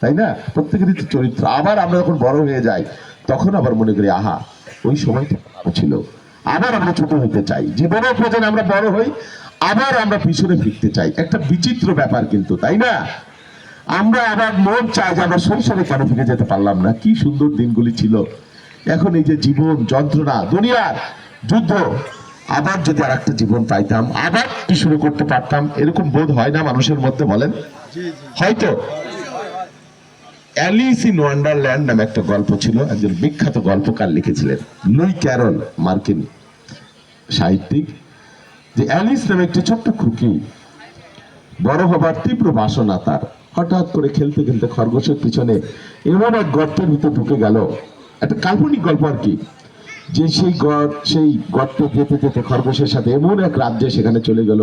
তাই না? প্রত্যেকেরই তো চরিত্র আবার আমরা যখন বড় হয়ে যাই তখন আবার মনে করি আহা ওই সময়টা ছিল। আবার আমরা ছোট হইতে চাই। জীবনের প্রয়োজনে আমরা বড় হই আবার আমরা পিছনে ফিরতে চাই। একটা বিচিত্র ব্যাপার কিন্তু তাই না? আমরা আবার মন চায় যে আমরা শৈশবে কেন ফিরে যেতে পারলাম না। কি সুন্দর দিনগুলি ছিল। এখন এই যে জীবন যন্ত্রণা দুনিয়ার যুদ্ধ আবার যদি আর একটা জীবন পাইতাম আবার কি শুরু করতে পারতাম এরকম বোধ হয় না মানুষের মধ্যে বলেন? হয়তো। অ্যালিস ইন ওয়ান্ডারল্যান্ড নামে একটা গল্প ছিল, একজন বিখ্যাত গল্পকার লিখেছিলেন, লুই ক্যারল মার্কিন সাহিত্যিক, যে অ্যালিস নামে একটি ছোট্ট খুকি, বড় হবার তীব্র বাসনা তার। হঠাৎ করে খেলতে খেলতে খরগোশের পিছনে এমন এক গর্তের ভিতরে ঢুকে গেল। একটা কাল্পনিক গল্প আর কি, যে সেই গর্ত সেই গর্তে যেতে যেতে খরগোশের সাথে এমন এক রাজ্যে সেখানে চলে গেল।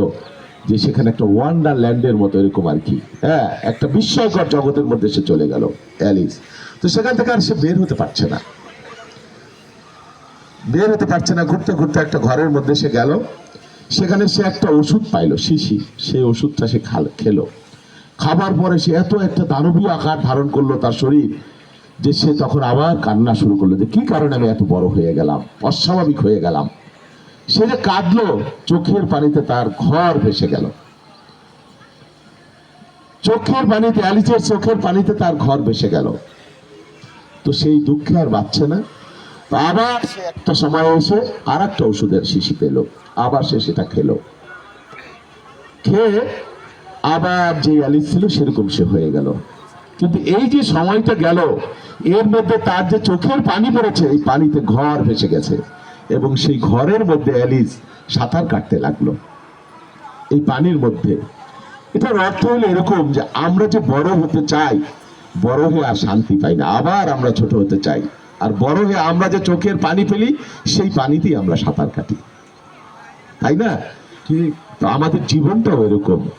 যে সেখানে একটা ওয়ান্ডার ওয়ান্ডারল্যান্ডের মতো এরকম আর কি। হ্যাঁ একটা বিস্ময়কর জগতের মধ্যে সে চলে গেল, অ্যালিস। তো সেখান থেকে আর সে বের হতে পারছে না। বের হতে পারছে না, ঘুরতে ঘুরতে একটা ঘরের মধ্যে সে গেল। সেখানে সে একটা ওষুধ পাইলো, শিশি। সেই ওষুধটা সে খাল, খেলো। খাবার পরে সে এত একটা দানবীয় আকার ধারণ করল তার শরীর, যে সে তখন আবার কান্না শুরু করল, যে কি কারণে আমি এত বড় হয়ে গেলাম? অস্বাভাবিক হয়ে গেলাম। সে যে কাঁদলো, চোখের পানিতে তার ঘর ভেসে গেল। চোখের পানিতে অ্যালিসের চোখের পানিতে তার ঘর ভেসে গেল। তো সেই দুঃখে আর বাঁচছে না। আবার সে একটা সময় এসে আর একটা ওষুধের শিশি পেল। আবার সে সেটা খেলো। খেয়ে আবার যে অ্যালিস ছিল, সেরকম সে হয়ে গেল। কিন্তু এই যে সময়টা গেল, এর মধ্যে তার যে চোখের পানি পড়েছে, এই পানিতে ঘর ভেসে গেছে। এবং সেই ঘরের মধ্যে অ্যালিস সাঁতার কাটতে লাগল। এই পানির মধ্যে। এটার অর্থ হলো এরকম যে আমরা যে বড় হতে চাই, বড় হয়ে আর শান্তি পাই না। আবার আমরা ছোট হতে চাই। আর বড় হয়ে আমরা যে চোখের পানি ফেলি, সেই পানিতেই আমরা সাঁতার কাটি। তাই না? ঠিক আমাদের জীবনটাও এরকম।